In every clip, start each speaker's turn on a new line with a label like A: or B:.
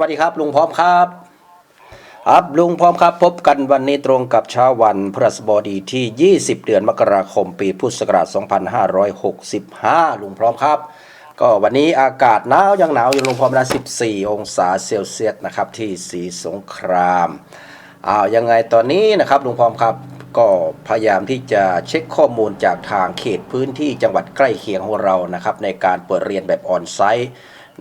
A: สวัสดีครับลุงพร้อมครับ ครับลุงพร้อมครับ พบกันวันนี้ตรงกับเช้าวันพฤหัสบดีที่ 20 เดือนมกราคม ปีพุทธศักราช 2565 ลุงพร้อมครับ ก็วันนี้อากาศหนาวยังหนาวอยู่ลุงพร้อมนะ 14 องศาเซลเซียสนะครับที่สีสงครามอ้าวยังไงตอนนี้นะครับลุงพร้อมครับก็พยายามที่จะเช็คข้อมูลจากทางเขตพื้นที่จังหวัดใกล้เคียงของเรานะครับในการเปิดเรียนแบบออนไซต์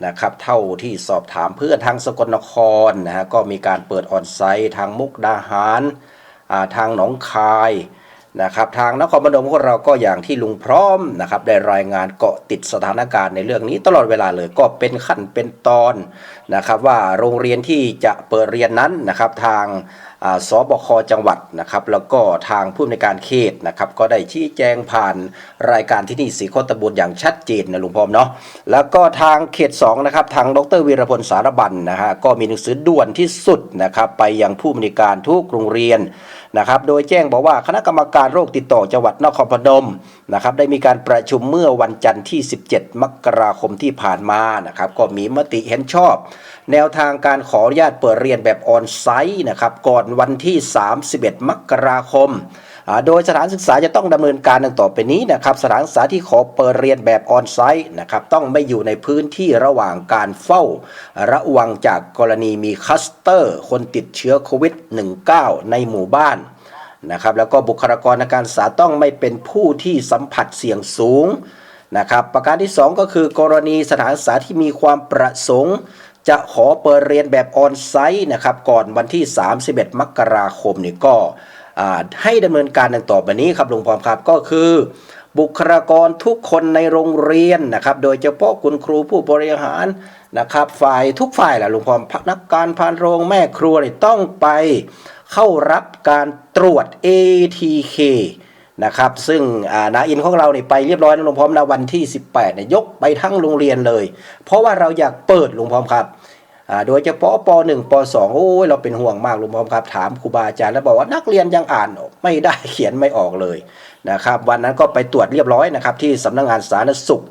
A: นะครับเท่าที่สอบถามเพื่อนทางสกลนครนะฮะก็มีการเปิดออนไซต์ทางมุกดาหารอ่าทางหนองคาย นะครับทางนครพนมของเราก็อย่างที่ลุงพร้อมนะครับได้รายงานเกาะติดสถานการณ์ในเรื่องนี้ตลอดเวลาเลยก็เป็นขั้นเป็นตอนนะครับว่าโรงเรียนที่จะเปิดเรียนนั้นนะครับทางสบคจังหวัดนะครับแล้วก็ทางผู้อำนการเขตนะครับก็ได้ชี้แจงผ่านรายการที่นี่สีโคตบูรอย่างชัดเจนนะลุงพร้อมเนาะแล้วก็ทางเขต2นะครับทางดรวีรพลสารบันนะฮะก็มีหนังสือด่วนที่สุดนะครับไปยังผู้อำนการทุกโรงเรียน นะครับโดยแจ้งบอกว่าคณะกรรมการโรคติดต่อจังหวัดนครพนมนะครับได้มีการประชุมเมื่อวันจันทร์ที่ 17 มกราคมที่ผ่านมานะครับก็มีมติเห็นชอบ แนวทางการขออนุญาตเปิดเรียนแบบออนไซต์นะครับก่อนวันที่ 31 มกราคม โดยสถานศึกษาจะต้องดำเนินการดังต่อไปนี้นะครับสถานศึกษาที่ขอเปิดเรียนแบบออนไซต์นะครับต้องไม่อยู่ในพื้นที่ระหว่างการเฝ้า ระวังจากกรณีมีคัสเตอร์ คนติดเชื้อโควิด -19 ในหมู่บ้านนะครับแล้วก็บุคลากรทางการศึกษาต้องไม่เป็นผู้ที่สัมผัสเสี่ยงสูงนะครับประการที่ 2 ก็คือกรณีสถานศึกษาที่มีความประสงค์ จะขอเปิดเรียนแบบออนไซต์นะครับก่อนวันที่ 31 มกราคมนี่ก็ ให้ดำเนินการดังต่อไปนี้ครับหลุงพรครับก็คือบุคลากรทุกคนในโรงเรียนนะครับ โดยเฉพาะคุณครูผู้บริหารนะครับ ฝ่ายทุกฝ่ายแหละหลุงพรพนักการพานโรงแม่ครัวนี่ต้องไปเข้ารับการตรวจ ATK นะครับ ซึ่งอ่านาอินของเราเนี่ยไปเรียบร้อยแล้วลุงพร้อนะวันที่ 18เนี่ยยกไปทั้งโรงเรียนเลย เพราะว่าเราอยากเปิดหลุงพร้อครับ โดยเฉพาะป .1 ป .2 โอ้ยเราเป็นห่วงมากลุงพร้อมครับ ถามครูบาอาจารย์แล้วบอกว่านักเรียนยังอ่านไม่ได้เขียนไม่ออกเลยนะครับ วันนั้นก็ไปตรวจเรียบร้อยนะครับที่สำนักงานสาธารณสุข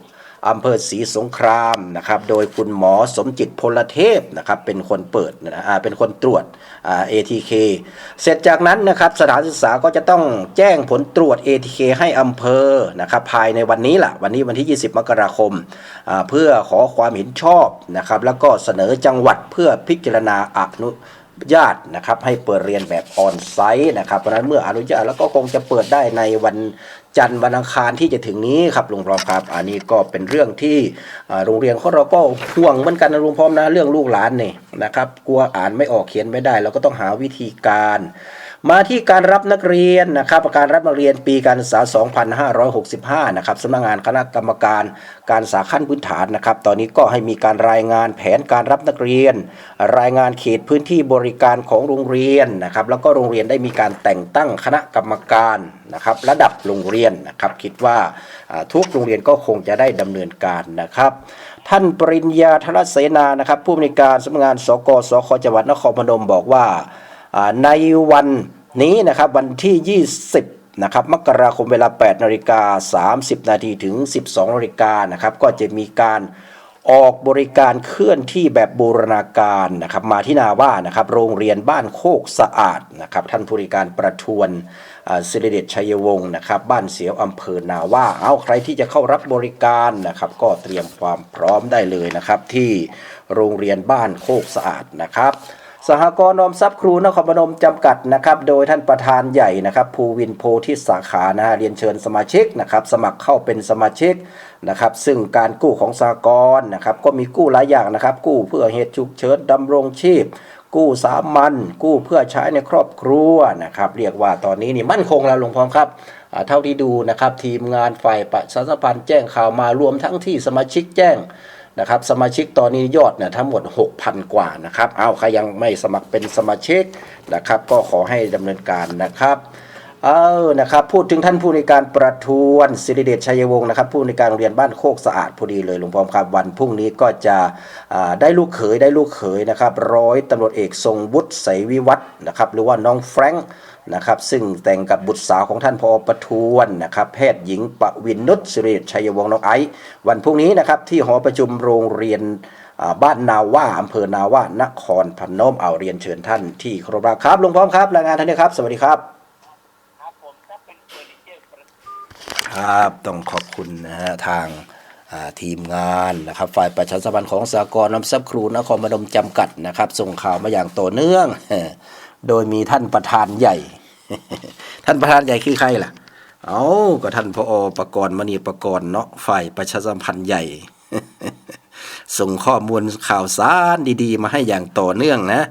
A: อำเภอศรีสงครามนะครับ โดยคุณหมอสมจิตพลเทพนะครับเป็นคนเปิดนะอ่าเป็นคนตรวจอ่า ATK เสร็จจากนั้นนะครับสถานศึกษาก็จะต้องแจ้งผลตรวจ ATK ให้อำเภอนะครับภายในวันนี้ล่ะวันนี้วันที่ 20 มกราคมอ่าเพื่อขอความเห็นชอบนะครับแล้วก็เสนอจังหวัดเพื่อพิจารณาอนุ ญาตนะครับให้เปิดเรียนแบบออนไซต์นะครับ เพราะฉะนั้นเมื่ออนุญาตแล้วก็คงจะเปิดได้ในวันจันทร์วันอังคารที่จะถึงนี้ครับลุงพร้อมครับ อันนี้ก็เป็นเรื่องที่โรงเรียนของเราก็ห่วงเหมือนกันนะลุงพร้อมนะเรื่องลูกหลานนี่นะครับ กลัวอ่านไม่ออกเขียนไม่ได้ เราก็ต้องหาวิธีการ มาที่การรับนักเรียนนะครับการรับนักเรียนปีการศึกษา 2565 นะครับสำนักงานคณะกรรมการการศึกษาขั้นพื้นฐานนะครับ ตอนนี้ก็ให้มีการรายงานแผนการรับนักเรียน รายงานเขตพื้นที่บริการของโรงเรียนนะครับ แล้วก็โรงเรียนได้มีการแต่งตั้งคณะกรรมการนะครับระดับโรงเรียนนะครับ คิดว่าทุกโรงเรียนก็คงจะได้ดำเนินการนะครับ ท่านปริญญาธรเสนานะครับ ผู้อำนวยการสำนักงานสกสคจังหวัดนครพนมบอกว่า ในวันนี้นะครับวันที่ 20นะครับมกราคมเวลา 8นาฬิกา30 นาทีถึง 12นาฬิกานะครับก็จะมีการออกบริการเคลื่อนที่แบบบูรณาการนะครับมาที่นาว่านะครับโรงเรียนบ้านโคกสะอาดนะครับท่านผู้บริการประทวนสิริเดชชัยวงศ์นะครับบ้านเสียวอำเภอนาว่าเอาใครที่จะเข้ารับบริการนะครับก็เตรียมความพร้อมได้เลยนะครับที่โรงเรียนบ้านโคกสะอาดนะครับ สหกรณ์ออมทรัพย์ครูนครพนมจำกัดนะครับโดยท่านประธานใหญ่นะครับภูวินโพธิสาขานะฮะเรียนเชิญสมาชิกนะครับสมัครเข้าเป็นสมาชิกนะครับซึ่งการกู้ของสหกรณ์นะครับก็มีกู้หลายอย่างนะครับ กู้เพื่อเหตุฉุกเฉินดำรงชีพ กู้สามัญกู้เพื่อใช้ในครอบครัวนะครับเรียกว่าตอนนี้นี่มั่นคงแล้วหลวงพ่อครับเท่าที่ดูนะครับทีมงานฝ่ายประชาสัมพันธ์แจ้งข่าวมารวมทั้งที่สมาชิกแจ้ง นะครับสมาชิกตอนนี้ยอดเนี่ยทั้งหมด 6,000 กว่านะครับเอาใครยังไม่สมัครเป็นสมาชิกนะครับ ก็ขอให้ดำเนินการนะครับเออนะครับพูดถึงท่านผู้ในการประทวนสิริเดชชัยวงศ์นะครับ ผู้ในการโรงเรียนบ้านโคกสะอาดพอดีเลยหลวงพ่อครับวันพรุ่งนี้ก็จะได้ลูกเขยได้ลูกเขยนะครับร้อยตำรวจเอกทรงวุฒิใสวิวัฒน์นะครับหรือว่าน้องแฟรงค์ นะครับซึ่งแต่งกับบุตรสาวของท่านพอประทวนนะครับแพทย์หญิงปวินนุชสิริชัยวงศ์น้องไอซ์วันพรุ่งนี้นะครับที่หอประชุมโรงเรียนบ้านนาว่าอำเภอนาว่านครพนมเอาเรียนเชิญท่านที่ครพรักครับลงพร้อมครับรายงานท่านนี้ครับ สวัสดีครับ
B: ครับ
A: ต้องขอบคุณนะฮะทางทีมงานนะครับฝ่ายประชาสัมพันธ์ของสากลน้ำซับครูนครพนมจำกัดนะครับ ส่งข่าวมาอย่างต่อเนื่อง โดยมีท่านประธานใหญ่ ท่านประธานใหญ่คือใครล่ะ เอาก็ท่านพออประกรณ์มณีประกรณ์เนาะฝ่ายประชาสัมพันธ์ใหญ่ ส่งข้อมูลข่าวสารดีๆ มาให้อย่างต่อเนื่องนะ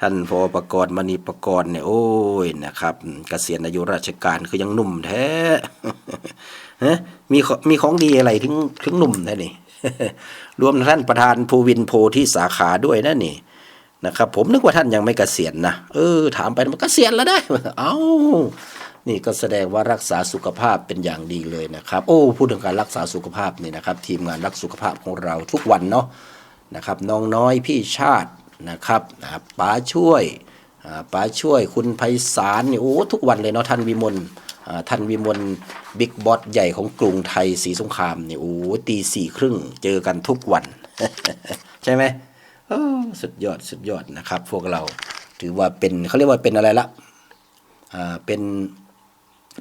A: ท่านพอประกรณ์มณีประกรณ์เนี่ยโอ้ยนะครับเกษียณอายุราชการคือยังหนุ่มแท้มีมีของดีอะไรถึงถึงหนุ่มแท้นี่รวมท่านประธานภูวินโพที่สาขาด้วยนะนี่ นะครับผมนึกว่าท่านยังไม่เกษียณนะเออถามไปมันเกษียณแล้วได้ เอ้านี่ก็แสดงว่ารักษาสุขภาพเป็นอย่างดีเลยนะครับ โอ้พูดถึงการรักษาสุขภาพนี่นะครับ ทีมงานรักสุขภาพของเราทุกวันเนาะนะครับน้องน้อยพี่ชาตินะครับนะครับป๋าช่วยป๋าช่วยคุณไพศาลนี่โอ้ทุกวันเลยเนาะท่านวิมลท่านวิมลบิ๊กบอสใหญ่ของกรุงไทยศรีสงครามนี่โอ้ตีสี่ครึ่งเจอกันทุกวัน ใช่ไหม สุดยอดสุดยอดนะครับ พวกเราถือว่าเป็นเขาเรียกว่าเป็นอะไรละอ่าเป็น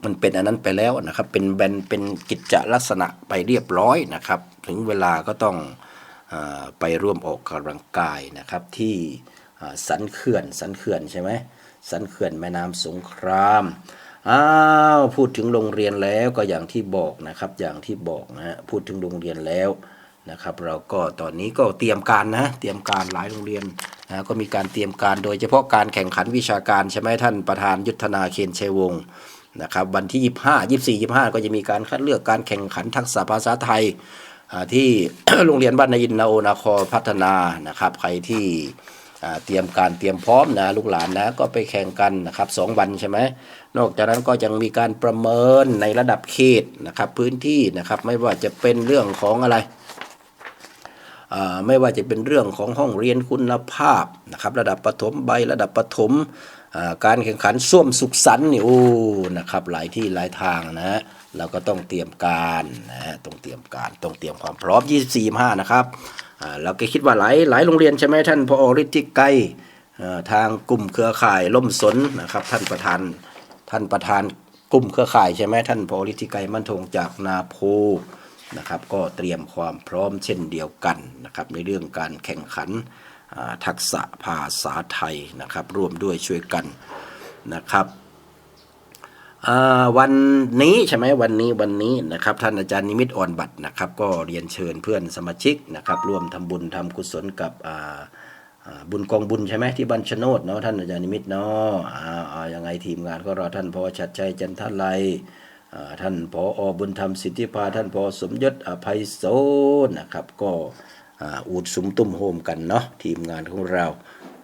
A: มันเป็นอันนั้นไปแล้วนะครับ เป็นแบนเป็นกิจลักษณะไปเรียบร้อยนะครับ ถึงเวลาก็ต้องอไปร่วมออกกำลังกายนะครับ ที่สันเขื่อนสันเขื่อนใช่ไหมสันเขื่อนแม่น้ำสงครามอ้าวพูดถึงโรงเรียนแล้วก็อย่างที่บอกนะครับ อย่างที่บอกนะฮะพูดถึงโรงเรียนแล้ว นะครับ เราก็ตอนนี้ก็เตรียมการนะเตรียมการหลายโรงเรียนนะก็มีการเตรียมการโดยเฉพาะการแข่งขันวิชาการใช่ไหมท่านประธานยุทธนาเคนชัยวงศ์นะครับวันที่ 25 24 25 ก็จะมีการคัดเลือกการแข่งขันทักษะภาษาไทยที่โรงเรียนบ้านนายินนาโอนาคอพัฒนานะครับใครที่เตรียมการเตรียมพร้อมนะลูกหลานนะก็ไปแข่งกันนะครับสองวันใช่ไหมนอกจากนั้นก็ยังมีการประเมินในระดับเขตนะครับพื้นที่นะครับไม่ว่าจะเป็นเรื่องของอะไร ไม่ว่าจะเป็นเรื่องของห้องเรียนคุณภาพนะครับระดับประถมใบระดับประถมการแข่งขันส้วมสุขสันต์นี่โอ้นะครับหลายที่หลายทางนะฮะเราก็ต้องเตรียมการนะฮะต้องเตรียมการต้องเตรียมความพร้อม 24 5นะครับอ่าเราก็คิดว่าหลายหลายโรงเรียนใช่ไหมท่านพอฤทธิไกรอ่ทางกลุ่มเครือข่ายล่มสนนะครับท่านประธานท่านประธานกลุ่มเครือข่ายใช่ไหมท่านพอฤทธิไกรมั่นคงจากนาโพ นะครับ ก็เตรียมความพร้อมเช่นเดียวกันนะครับ ในเรื่องการแข่งขันทักษะภาษาไทยนะครับ ร่วมด้วยช่วยกันนะครับวันนี้ใช่ไหมวันนี้วันนี้นะครับ ท่านอาจารย์นิมิตอ่อนบัตรนะครับ ก็เรียนเชิญเพื่อนสมาชิกนะครับ ร่วมทำบุญทำกุศลกับบุญกองบุญใช่ไหมที่บ้านชโนดเนาะท่านอาจารย์นิมิตเนาะอ่าอ่ายังไงทีมงานก็รอท่านพอชัดใจจันทไลย ท่านพออบุญธรรมสิทธิพาท่านพอสมยศอภัยโซนะครับ ก็อ,อูดสุมตุ้มโฮมกันเนาะทีมงานของเรา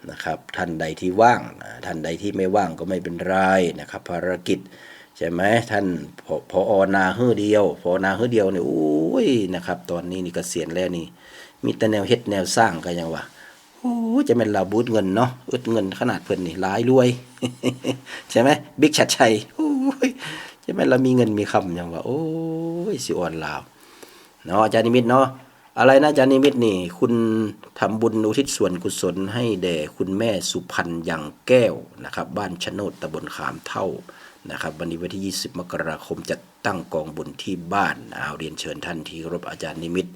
A: นะครับ ท่านใดที่ว่าง ท่านใดที่ไม่ว่างก็ไม่เป็นไรนะครับ ภารกิจใช่ไหมท่านพอพอนาเฮือเดียวพอนาเฮือเดียวเนี่ยโอ้ยนะครับ ตอนนี้นี่เกษียณแล้วนี่ มีแต่แนวเฮ็ดแนวสร้างกันยังวะโอ้จะเป็นเราบูดเงินเนาะอึดเงินขนาดเพิ่อนนี่หลายรวย ใช่ไหมบิ๊กชัดชัยโอ้ย จะเป็นเรามีเงินมีคำอย่างว่า โอ้ยสิอ่อนลาวเนาะอาจารย์นิมิตเนาะอะไรนะอาจารย์นิมิตนี่ คุณทำบุญอุทิศส่วนกุศลให้แด่คุณแม่สุพรรณยังแก้วนะครับ บ้านชะโนดตำบลขามเท่านะครับวันนี้วันที่ 20 มกราคมจะตั้งกองบุญที่บ้านเอาเรียนเชิญท่านที่รบอาจารย์นิมิต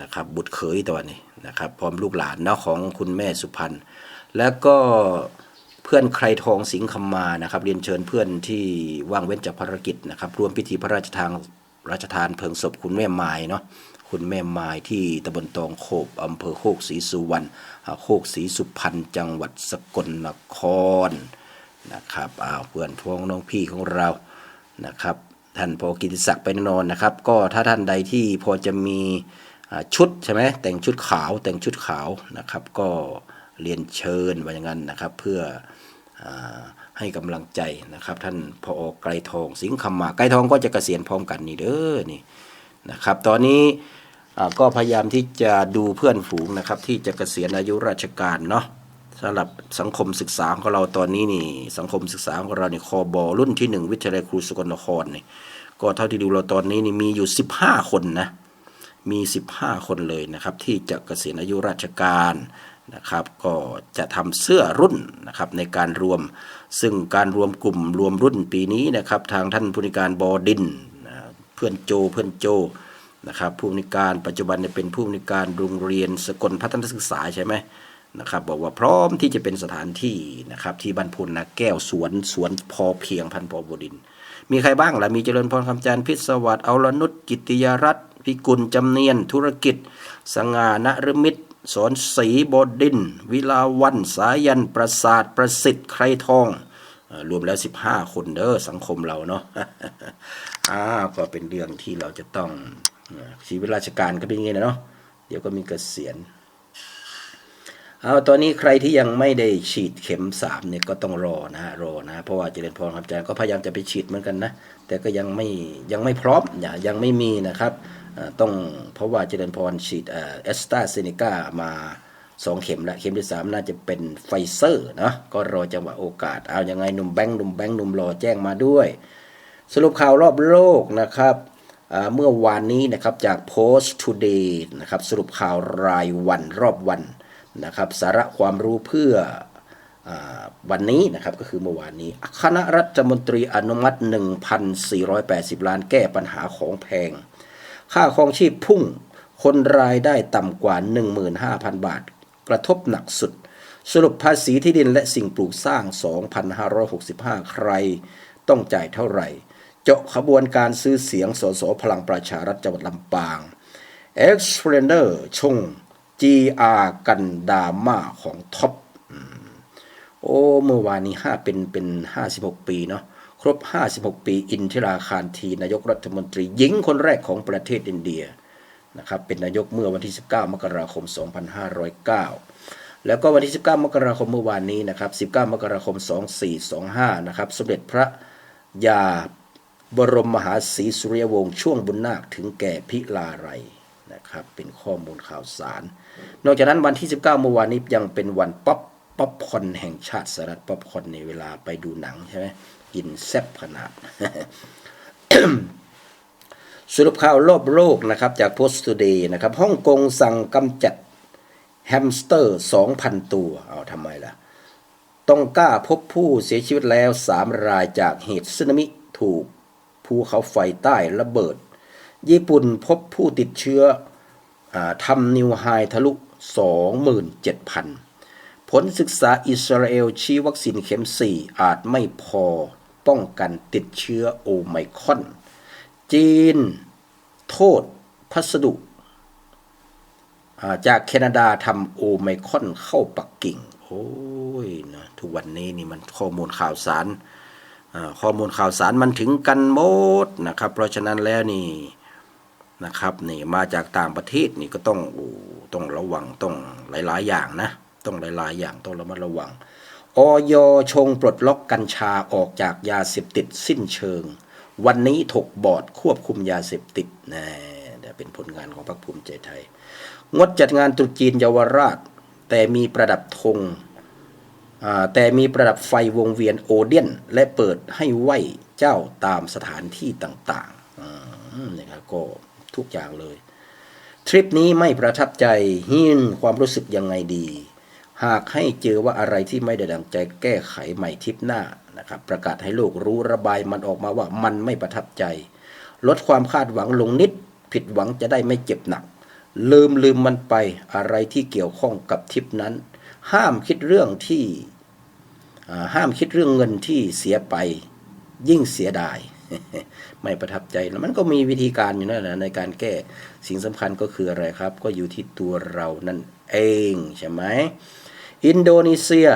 A: นะครับ บุตรเขยตัวนี้นะครับ พร้อมลูกหลานเนาะของคุณแม่สุพรรณแล้วก็ เพื่อนใครทองสิงคำมานะครับ เรียนเชิญเพื่อนที่ว่างเว้นจากภารกิจนะครับร่วมพิธีพระราชทานราชทานเพลิงศพคุณแม่ไม้เนาะคุณแม่ไม้ที่ตำบลตองโขบอำเภอโคกศรีสุวรรณอ่าโคกศรีสุพรรณจังหวัดสกลนครนะครับอ้าวเพื่อนพ้องน้องพี่ของเรานะครับ ท่านพอกิติศักดิ์ไปนอนนะครับ ก็ถ้าท่านใดที่พอจะมีชุดใช่ไหมแต่งชุดขาวแต่งชุดขาวนะครับก็ เรียนเชิญว่าอย่างนั้นนะครับ เพื่ออให้กำลังใจนะครับ ท่านพอไกรทองสิงห์คำมาไกรทองก็จะเกษียณพร้อมกันนี่เด้อนี่นะครับ ตอนนี้ก็พยายามที่จะดูเพื่อนฝูงนะครับ ที่จะเกษียณอายุราชการเนาะสำหรับสังคมศึกษาของเราตอนนี้นี่ สังคมศึกษาของเรานี่คอบอรุ่นที่หนึ่งวิทยาลัยครูสกลนครนี่ก็เท่าที่ดูเราตอนนี้นี่มีอยู่ 15 คนนะมี 15 คนเลยนะครับ ที่จะเกษียณอายุราชการ นะครับก็จะทำเสื้อรุ่นนะครับในการรวม ซึ่งการรวมกลุ่มรวมรุ่นปีนี้นะครับทางท่านผู้นวยการบอดินนะเพื่อนโจเพื่อนโจนะครับผู้นวยการปัจจุบันเนี่ยเป็นผู้นวยการโรงเรียนสกลพัฒนศึกษาใช่ไหมนะครับบอกว่าพร้อมที่จะเป็นสถานที่นะครับที่บ้านพุนนาแก้วสวนสวนพอเพียงพันพอบดิน มีใครบ้างล่ะมีเจริญพรคำจันทร์พิศวัตรเอาลนุชกิติยรัตน์พิกุลจำเนียนธุรกิจ สง่านรมิตร สอนศรีบดิน วิลาวันสายัน ประสาท ประสิทธิ์ ใครทอง รวมแล้ว 15 คนเด้อสังคมเราเนาะอ่าก็เป็นเรื่องที่เราจะต้องชีวิตราชการก็เป็นอย่างนี้นะเนาะเดี๋ยวก็มีเกษียณเอาตอนนี้ใครที่ยังไม่ได้ฉีดเข็มสามเนี่ยก็ต้องรอนะฮะรอนะเพราะว่าเจริญพรครับอาจารย์ก็พยายามจะไปฉีดเหมือนกันนะ แต่ก็ยังไม่ยังไม่พร้อมอย่ายังไม่มีนะครับ ต้องเพราะว่าเจริญพรฉีดเอสตาเซเนกามาสองเข็มแล้วเข็มที่สามน่าจะเป็นไฟเซอร์นะก็รอจังหวะโอกาส เอายังไงหนุ่มแบงค์หนุ่มแบงค์หนุ่มรอแจ้งมาด้วย สรุปข่าวรอบโลกนะครับเมื่อวานนี้นะครับจาก Post Today นะครับสรุปข่าวรายวันรอบวันนะครับสาระความรู้เพื่ออวันนี้นะครับก็คือเมื่อวานนี้ คณะรัฐมนตรีอนุมัติ 1,480 ล้านแก้ปัญหาของแพง ค่าครองชีพพุ่ง คนรายได้ต่ำกว่า 15,000 บาท กระทบหนักสุด สรุปภาษีที่ดินและสิ่งปลูกสร้าง 2,565 ใคร ต้องจ่ายเท่าไหร่ เจาะขบวนการซื้อเสียงสสพลังประชารัฐจังหวัดลำปาง e x p l a n e r ชง GR กันดาม่าของท็อปโอ้เมื่อวานนี้ห้าเป็นเป็นห้าสิบหกปีเนาะ ครบห้าสิบหกปี อินทิราคารทีนายกรัฐมนตรีหญิงคนแรกของประเทศอินเดียนะครับเป็นนายกเมื่อวันที่ 19 มกราคม 2509 แล้วก็วันที่ 19 มกราคมเมื่อวานนี้นะครับ 19 มกราคม 2425 นะครับสมเด็จพระยาบรมมหาศรีสุริยวงศ์ช่วงบุญนาคถึงแก่พิลาไรนะครับเป็นข้อมูลข่าวสาร นอกจากนั้นวันที่ 19 เมื่อวานนี้ยังเป็นวันป๊อป ป๊อปคอนแห่งชาติสหรัฐป๊อปคอนในเวลาไปดูหนังใช่ไหมกินแซ่บขนาด สรุปข่าวรอบโลกนะครับ จาก Post Today นะครับฮ่องกงสั่งกำจัดแฮมสเตอร์ 2,000 ตัว เอาทำไมล่ะ ต้องกล้าพบผู้เสียชีวิตแล้ว 3 รายจากเหตุสึนามิถูกภูเขาไฟใต้ระเบิด ญี่ปุ่นพบผู้ติดเชื้ออทำนิวไฮทะลุ 27,000 ผลศึกษาอิสราเอลชี้วัคซีนเข็ม 4 อาจไม่พอป้องกันติดเชื้อโอไมคอน จีน โทษ พัสดุจากแคนาดาทำโอไมคอนเข้าปักกิ่ง โอ้ยนะทุกวันนี้นี่มันข้อมูลข่าวสาร ข้อมูลข่าวสารมันถึงกันหมดนะครับ เพราะฉะนั้นแล้วนี่นะครับนี่มาจากต่างประเทศนี่ก็ต้องอต้องระวังต้องหลาย ๆ อย่างนะ ต้องหลาย ๆ อย่างต้องระมัดระวังออยชงปลดล็อกกัญชาออกจากยาเสพติดสิ้นเชิง วันนี้ถกบอร์ดควบคุมยาเสพติดนะเดี๋ยวเป็นผลงานของพรรคภูมิใจไทย งดจัดงานตรุษจีนเยาวราช แต่มีประดับธงแต่มีประดับไฟวงเวียนโอเดียน และเปิดให้ไหวเจ้าตามสถานที่ต่างๆอืมนะครับก็ทุกอย่างเลย ทริปนี้ไม่ประทับใจหินความรู้สึกยังไงดี หากให้เจอว่าอะไรที่ไม่ได้ดังใจแก้ไขใหม่ทิปหน้านะครับประกาศให้โลกรู้ระบายมันออกมาว่ามันไม่ประทับใจ ลดความคาดหวังลงนิด ผิดหวังจะได้ไม่เจ็บหนัก ลืมลืมมันไปอะไรที่เกี่ยวข้องกับทิปนั้น ห้ามคิดเรื่องที่ห้ามคิดเรื่องเงินที่เสียไป ยิ่งเสียดาย ไม่ประทับใจแล้วมันก็มีวิธีการอยู่นั่นแหละในการแก้สิ่งสำคัญก็คืออะไรครับ ก็อยู่ที่ตัวเรานั่นเองใช่ไหม อินโดนีเซีย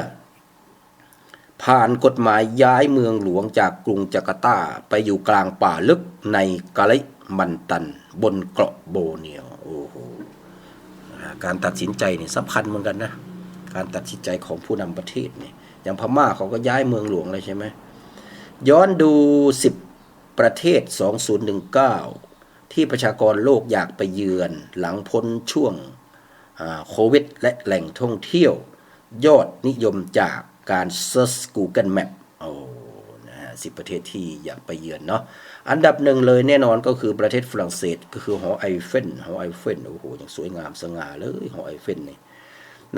A: ผ่านกฎหมายย้ายเมืองหลวงจากกรุงจาการ์ตาไปอยู่กลางป่าลึกในกาลิมันตัน บนเกาะโบเนียวโอ้โหการตัดสินใจเนี่ยสำคัญเหมือนกันนะ การตัดสินใจของผู้นำประเทศเนี่ยอย่างพม่าเขาก็ย้ายเมืองหลวงเลยใช่ไหมย้อนดู 10 ประเทศ 2019 ที่ประชากรโลกอยากไปเยือน หลังพ้นช่วงโควิด และแหล่งท่องเที่ยว ยอดนิยมจากการ Search Google Map โอ้นะฮะ10ประเทศที่อยากไปเยือนเนาะอันดับหนึ่งเลยแน่นอนก็คือประเทศฝรั่งเศสก็คือหอไอเฟลหอไอเฟลโอ้โหย่างสวยงามสง่าเลยหอไอเฟลนี่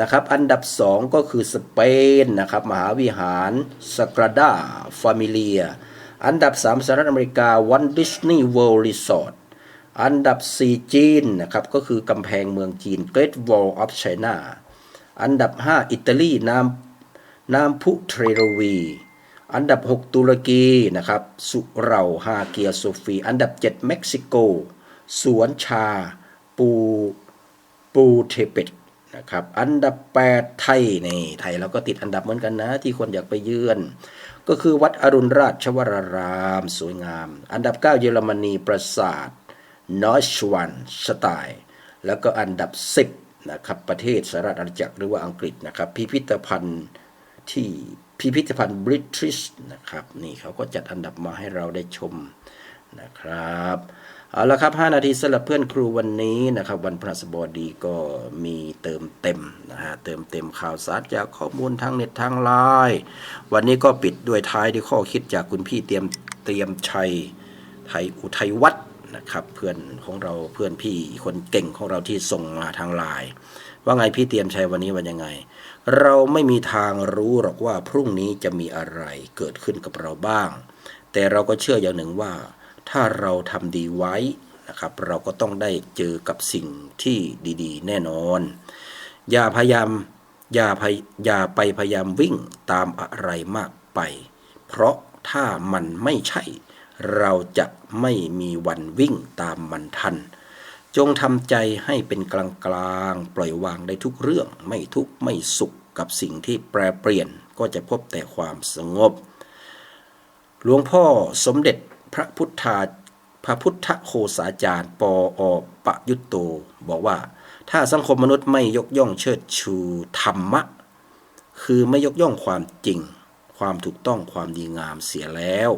A: นะครับอันดับ 2 ก็คือสเปนนะครับมหาวิหารสกราดาฟามิเลีย อันดับ 3สหรัฐอเมริกาวันดิสนีย์เวิลด์รีสอร์ทอันดับ 4 จีนนะครับก็คือกำแพงเมืองจีน Great Wall of China อันดับ 5 อิตาลีน้ำน้ำพุเทรโรวี อันดับ 6 ตุรกีนะครับ สุเราฮาเกียโซฟี อันดับ 7 เม็กซิโก สวนชา ปูปูเทเปตนะครับอันดับ 8 ไทยนี่ไทยเราก็ติดอันดับเหมือนกันนะ ที่คนอยากไปเยือน ก็คือวัดอรุณราชวราราม สวยงาม อันดับ 9 เยอรมนีปราสาทนอชวันสไตล์แล้วก็อันดับ 10 นะครับประเทศสหรัฐอาณาจักรหรือว่าอังกฤษนะครับ พิพิธภัณฑ์ที่พิพิธภัณฑ์บริทิชนะครับนี่เขาก็จัดอันดับมาให้เราได้ชมนะครับเอาละครับ 5 นาทีสำหรับเพื่อนครูวันนี้นะครับ วันพฤหัสบดีก็มีเติมเต็มนะฮะเติมเต็มข่าวสารจากข้อมูลทางเน็ตทางไลน์วันนี้ก็ปิดด้วยท้ายด้วยข้อคิดจากคุณพี่เตรียมเตรียมชัยไทยอุทัยวัฒน์ นะครับเพื่อนของเราเพื่อนพี่คนเก่งของเราที่ส่งมาทางไลน์ว่าไงพี่เตรียมชัยวันนี้วันยังไง เราไม่มีทางรู้หรอกว่าพรุ่งนี้จะมีอะไรเกิดขึ้นกับเราบ้าง แต่เราก็เชื่ออย่างหนึ่งว่า ถ้าเราทำดีไว้นะครับ เราก็ต้องได้เจอกับสิ่งที่ดีๆ แน่นอน อย่าพยายามอย่าพยอย่าไปพยายามวิ่งตามอะไรมากไป เพราะถ้ามันไม่ใช่ เราจะไม่มีวันวิ่งตามมันทัน จงทำใจให้เป็นกลางกลางๆปล่อยวางได้ทุกเรื่อง ไม่ทุกข์ไม่สุขกับสิ่งที่แปรเปลี่ยนก็จะพบแต่ความสงบ หลวงพ่อสมเด็จพระพุทธาพระพุทธโคสาจารย์ ปออปะยุตโต บอกว่า ถ้าสังคมมนุษย์ไม่ยกย่องเชิดชูธรรมะ คือไม่ยกย่องความจริง ความถูกต้องความดีงามเสียแล้ว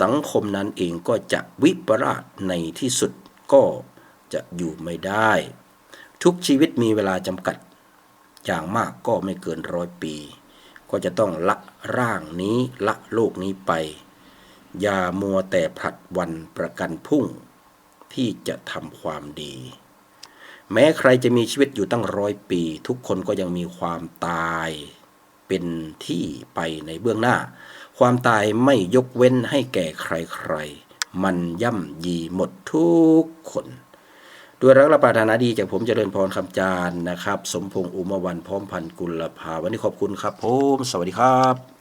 A: สังคมนั้นเองก็จะวิปราชในที่สุดก็จะอยู่ไม่ได้ ทุกชีวิตมีเวลาจำกัด อย่างมากก็ไม่เกินร้อยปี ก็จะต้องละร่างนี้ละโลกนี้ไป อย่ามัวแต่ผลัดวันประกันพุ่ง ที่จะทำความดี แม้ใครจะมีชีวิตอยู่ตั้งร้อยปี ทุกคนก็ยังมีความตายเป็นที่ไปในเบื้องหน้า ความตายไม่ยกเว้นให้แก่ใครๆ มันย่ำยีหมดทุกคน ด้วยรักและปรารถนาดีจากผมเจริญพรคำจานนะครับ สมพงษ์อุมาวันพร้อมพันกุลภาวันนี้ขอบคุณครับผม สวัสดีครับ